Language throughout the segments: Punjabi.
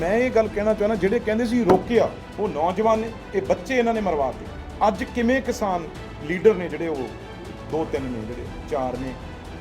ਮੈਂ ਇਹ ਗੱਲ ਕਹਿਣਾ ਚਾਹੁੰਦਾ, ਜਿਹੜੇ ਕਹਿੰਦੇ ਸੀ ਰੋਕਿਆ, ਉਹ ਨੌਜਵਾਨ ਨੇ, ਇਹ ਬੱਚੇ ਇਹਨਾਂ ਨੇ ਮਰਵਾਤੇ ਅੱਜ ਕਿਵੇਂ ਕਿਸਾਨ ਲੀਡਰ ਨੇ ਜਿਹੜੇ ਉਹ ਦੋ ਤਿੰਨ ਨੇ ਜਿਹੜੇ, ਚਾਰ ਨੇ,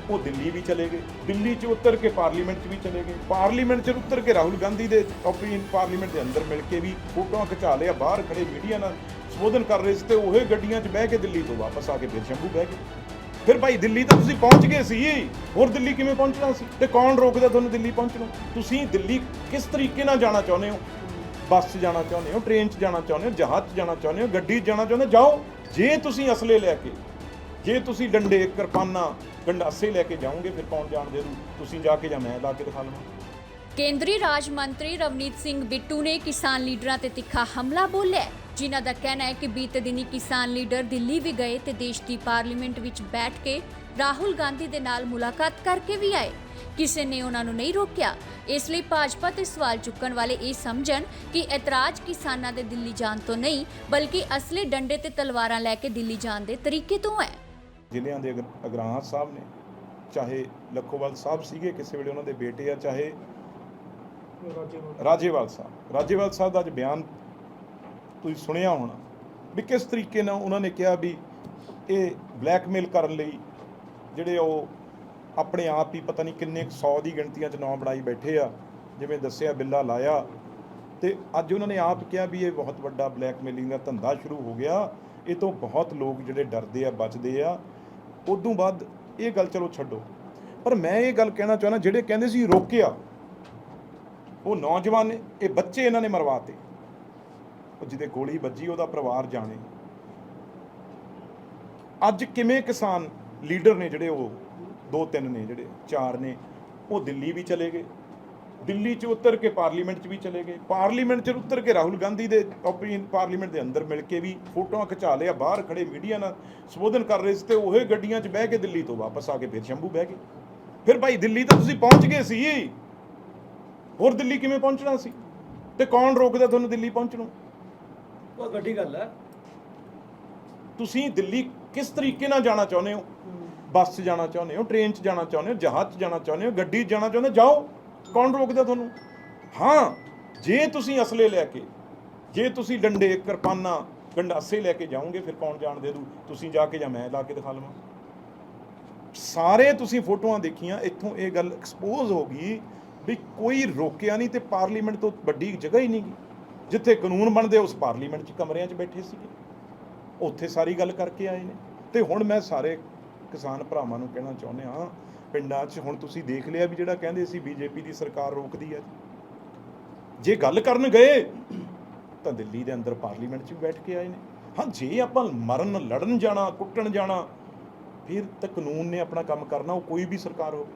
ਉਹ ਦਿੱਲੀ ਵੀ ਚਲੇ ਗਏ। ਦਿੱਲੀ 'ਚ ਉਤਰ ਕੇ ਪਾਰਲੀਮੈਂਟ 'ਚ ਵੀ ਚਲੇ ਗਏ। ਪਾਰਲੀਮੈਂਟ 'ਚ ਉਤਰ ਕੇ ਰਾਹੁਲ ਗਾਂਧੀ ਦੇ ਆਪਣੀ ਪਾਰਲੀਮੈਂਟ ਦੇ ਅੰਦਰ ਮਿਲ ਕੇ ਵੀ ਫੋਟੋਆਂ ਖਿਚਾ ਲਿਆ, ਬਾਹਰ ਖੜੇ ਮੀਡੀਆ ਨਾਲ ਸੰਬੋਧਨ ਕਰ ਰਹੇ ਸੀ ਤੇ ਉਹੇ ਗੱਡੀਆਂ 'ਚ ਬਹਿ ਕੇ ਦਿੱਲੀ ਤੋਂ ਵਾਪਸ ਆ ਕੇ ਫਿਰ ਸ਼ੰਭੂ ਬਹਿ ਗਏ। ਫਿਰ ਭਾਈ ਦਿੱਲੀ ਤਾਂ ਤੁਸੀਂ ਪਹੁੰਚ ਗਏ ਸੀ। ਹੋਰ ਦਿੱਲੀ ਕਿਵੇਂ ਪਹੁੰਚਣਾ ਸੀ? ਤੇ ਕੌਣ ਰੋਕਦਾ ਤੁਹਾਨੂੰ ਦਿੱਲੀ ਪਹੁੰਚਣੋਂ? ਤੁਸੀਂ ਦਿੱਲੀ ਕਿਸ ਤਰੀਕੇ ਨਾਲ ਜਾਣਾ ਚਾਹੁੰਦੇ ਹੋ? ਬੱਸ 'ਚ ਜਾਣਾ ਚਾਹੁੰਦੇ ਹੋ? ਟ੍ਰੇਨ 'ਚ ਜਾਣਾ ਚਾਹੁੰਦੇ ਹੋ? ਜਹਾਜ਼ 'ਚ ਜਾਣਾ ਚਾਹੁੰਦੇ ਹੋ? ਗੱਡੀ 'ਚ ਜਾਣਾ ਚਾਹੁੰਦੇ ਹੋ? ਜਾਓ। ਜੇ ਤੁਸੀਂ ਅਸਲੇ ਲੈ ਕੇ, ਜੇ ਤੁਸੀਂ ਡੰਡੇ, ਕਿਰਪਾਨਾਂ, ਗੰਡਾਸੇ ਲੈ ਕੇ ਜਾਓਗੇ, ਫਿਰ ਕੌਣ ਜਾਣ ਦੇ ਦੂ ਤੁਸੀਂ ਜਾ ਕੇ ਜਾਂ ਮੈਂ ਲਾ ਕੇ ਦਿਖਾ ਲਵਾਂ। ਕੇਂਦਰੀ ਰਾਜ ਮੰਤਰੀ ਰਵਨੀਤ ਸਿੰਘ ਬਿੱਟੂ ਨੇ ਕਿਸਾਨ ਲੀਡਰਾਂ ਤੇ ਤਿੱਖਾ ਹਮਲਾ ਬੋਲਿਆ ਜਿਨ੍ਹਾਂ ਦਾ ਕਹਿਣਾ ਹੈ ਕਿ ਬੀਤੇ ਦਿਨੀ ਕਿਸਾਨ ਲੀਡਰ ਦਿੱਲੀ ਵੀ ਗਏ ਤੇ ਦੇਸ਼ ਦੀ ਪਾਰਲੀਮੈਂਟ ਵਿੱਚ ਬੈਠ ਕੇ ਰਾਹੁਲ ਗਾਂਧੀ ਦੇ ਨਾਲ ਮੁਲਾਕਾਤ ਕਰਕੇ ਵੀ ਆਏ। ਕਿਸੇ ਨੇ ਉਹਨਾਂ ਨੂੰ ਨਹੀਂ ਰੋਕਿਆ। ਇਸ ਲਈ ਭਾਜਪਾ ਤੇ ਸਵਾਲ ਚੁੱਕਣ ਵਾਲੇ ਇਹ ਸਮਝਣ ਕਿ ਇਤਰਾਜ਼ ਕਿਸਾਨਾਂ ਦੇ ਦਿੱਲੀ ਜਾਣ ਤੋਂ ਨਹੀਂ ਬਲਕਿ ਅਸਲੀ ਡੰਡੇ ਤੇ ਤਲਵਾਰਾਂ ਲੈ ਕੇ ਦਿੱਲੀ ਜਾਣ ਦੇ ਤਰੀਕੇ ਤੋਂ ਹੈ। ਜ਼ਿਲ੍ਹਿਆਂ ਦੇ ਅਗਰ- ਅਗਰਾਹਾਂ ਸਾਹਿਬ ਨੇ ਚਾਹੇ ਲੱਖੋਵਾਲ ਸਾਹਿਬ ਸੀਗੇ ਕਿਸੇ ਵੇਲੇ ਉਹਨਾਂ ਦੇ ਬੇਟੇ ਆ ਚਾਹੇ ਰਾਜੇਵਾਲ। ਸਾਹਿਬ। ਰਾਜੇਵਾਲ ਸਾਹਿਬ ਦਾ ਅੱਜ ਬਿਆਨ ਤੁਸੀਂ ਸੁਣਿਆ ਹੋਣਾ ਵੀ ਕਿਸ ਤਰੀਕੇ ਨਾਲ ਉਹਨਾਂ ਨੇ ਕਿਹਾ ਵੀ ਇਹ ਬਲੈਕਮੇਲ ਕਰਨ ਲਈ ਜਿਹੜੇ ਉਹ ਆਪਣੇ ਆਪ ਹੀ ਪਤਾ ਨਹੀਂ ਕਿੰਨੇ 100 ਦੀ ਗਿਣਤੀਆਂ 'ਚ ਨਾਂ ਬਣਾਈ ਬੈਠੇ ਆ, ਜਿਵੇਂ ਦੱਸਿਆ, ਬਿੱਲਾ ਲਾਇਆ। ਤੇ ਅੱਜ ਉਹਨਾਂ ਨੇ ਆਪ ਕਿਹਾ ਵੀ ਇਹ ਬਹੁਤ ਵੱਡਾ ਬਲੈਕਮੇਲਿੰਗ ਦਾ ਧੰਦਾ ਸ਼ੁਰੂ ਹੋ ਗਿਆ। ਇਹ ਤੋਂ ਬਹੁਤ ਲੋਕ ਜਿਹੜੇ ਡਰਦੇ ਆ, ਬਚਦੇ ਆ। ਉਦੋਂ ਬਾਅਦ ਇਹ ਗੱਲ ਚਲੋ ਛੱਡੋ। ਪਰ ਮੈਂ ਇਹ ਗੱਲ ਕਹਿਣਾ ਚਾਹੁੰਦਾ, ਜਿਹੜੇ ਕਹਿੰਦੇ ਸੀ ਰੋਕਿਆ, ਉਹ ਨੌਜਵਾਨ ਨੇ ਇਹ ਬੱਚੇ ਇਹਨਾਂ ਨੇ ਮਰਵਾਤੇ। ਉਹ ਜਿਹਦੇ ਗੋਲੀ ਵੱਜੀ, ਉਹਦਾ ਪਰਿਵਾਰ ਜਾਣੇ। ਅੱਜ ਕਿਵੇਂ ਕਿਸਾਨ ਲੀਡਰ ਨੇ ਜਿਹੜੇ ਉਹ, ਦੋ ਤਿੰਨ ਨੇ ਜਿਹੜੇ, ਚਾਰ ਨੇ, ਉਹ ਦਿੱਲੀ ਵੀ ਚਲੇ ਗਏ। ਦਿੱਲੀ 'ਚ ਉਤਰ ਕੇ ਪਾਰਲੀਮੈਂਟ 'ਚ ਵੀ ਚਲੇ ਗਏ। ਪਾਰਲੀਮੈਂਟ 'ਚ ਉਤਰ ਕੇ ਰਾਹੁਲ ਗਾਂਧੀ ਦੇ ਪਾਰਲੀਮੈਂਟ ਦੇ ਅੰਦਰ ਮਿਲ ਕੇ ਵੀ ਫੋਟੋਆਂ ਖਿਚਾ ਲਿਆ, ਬਾਹਰ ਖੜੇ ਮੀਡੀਆ ਨਾਲ ਸੰਬੋਧਨ ਕਰ ਰਹੇ ਸੀ ਤੇ ਉਹੇ ਗੱਡੀਆਂ 'ਚ ਬਹਿ ਕੇ ਦਿੱਲੀ ਤੋਂ ਵਾਪਸ ਆ ਕੇ ਫਿਰ ਸ਼ੰਭੂ ਬਹਿ ਗਏ। ਫਿਰ ਭਾਈ ਦਿੱਲੀ ਤਾਂ ਤੁਸੀਂ ਪਹੁੰਚ ਗਏ ਸੀ। ਹੋਰ ਦਿੱਲੀ ਕਿਵੇਂ ਪਹੁੰਚਣਾ ਸੀ? ਤੇ ਕੌਣ ਰੋਕਦਾ ਤੁਹਾਨੂੰ ਦਿੱਲੀ ਪਹੁੰਚਣੋਂ? ਉਹ ਵੱਡੀ ਗੱਲ ਹੈ। ਤੁਸੀਂ ਦਿੱਲੀ ਕਿਸ ਤਰੀਕੇ ਨਾਲ ਜਾਣਾ ਚਾਹੁੰਦੇ ਹੋ? ਬੱਸ 'ਚ ਜਾਣਾ ਚਾਹੁੰਦੇ ਹੋ ਟ੍ਰੇਨ 'ਚ ਜਾਣਾ ਚਾਹੁੰਦੇ ਹੋ ਜਹਾਜ਼ 'ਚ ਜਾਣਾ ਚਾਹੁੰਦੇ ਹੋ ਗੱਡੀ 'ਚ ਜਾਣਾ ਚਾਹੁੰਦੇ ਹੋ? ਜਾਓ। ਕੌਣ ਰੋਕਦਾ ਤੁਹਾਨੂੰ? ਹਾਂ ਜੇ ਤੁਸੀਂ ਅਸਲੇ ਲੈ ਕੇ ਜੇ ਤੁਸੀਂ ਡੰਡੇ ਕਿਰਪਾਨਾਂ ਗੰਡਾਸੇ ਲੈ ਕੇ ਜਾਓਗੇ ਫਿਰ ਕੌਣ ਜਾਣ ਦੇ ਦੂ? ਤੁਸੀਂ ਜਾ ਕੇ ਜਾਂ ਮੈਂ ਲਾ ਕੇ ਦਿਖਾ ਲਵਾਂ। ਸਾਰੇ ਤੁਸੀਂ ਫੋਟੋਆਂ ਦੇਖੀਆਂ ਇੱਥੋਂ ਇਹ ਗੱਲ ਐਕਸਪੋਜ਼ ਹੋ ਗਈ ਵੀ ਕੋਈ ਰੋਕਿਆ ਨਹੀਂ ਤੇ ਪਾਰਲੀਮੈਂਟ ਤੋਂ ਵੱਡੀ ਜਗ੍ਹਾ ਹੀ ਨਹੀਂ ਗੀ ਜਿੱਥੇ ਕਾਨੂੰਨ ਬਣਦੇ ਉਸ ਪਾਰਲੀਮੈਂਟ 'ਚ ਕਮਰਿਆਂ 'ਚ ਬੈਠੇ ਸੀਗੇ। ਉੱਥੇ ਸਾਰੀ ਗੱਲ ਕਰਕੇ ਆਏ ਨੇ। ਤੇ ਹੁਣ ਮੈਂ ਸਾਰੇ ਕਿਸਾਨ ਭਰਾਵਾਂ ਨੂੰ ਕਹਿਣਾ ਚਾਹੁੰਦੇ ਹਾਂ, ਪਿੰਡਾਂ 'ਚ ਹੁਣ ਤੁਸੀਂ ਦੇਖ ਲਿਆ ਵੀ ਜਿਹੜਾ ਕਹਿੰਦੇ ਸੀ ਬੀਜੇਪੀ ਦੀ ਸਰਕਾਰ ਰੋਕਦੀ ਹੈ ਜੇ ਗੱਲ ਕਰਨ ਗਏ, ਤਾਂ ਦਿੱਲੀ ਦੇ ਅੰਦਰ ਪਾਰਲੀਮੈਂਟ 'ਚ ਵੀ ਬੈਠ ਕੇ ਆਏ ਨੇ। ਹਾਂ, ਜੇ ਆਪਾਂ ਮਰਨ, ਲੜਨ ਜਾਣਾ, ਕੁੱਟਣ ਜਾਣਾ, ਫਿਰ ਤਾਂ ਕਾਨੂੰਨ ਨੇ ਆਪਣਾ ਕੰਮ ਕਰਨਾ, ਉਹ ਕੋਈ ਵੀ ਸਰਕਾਰ ਹੋਵੇ।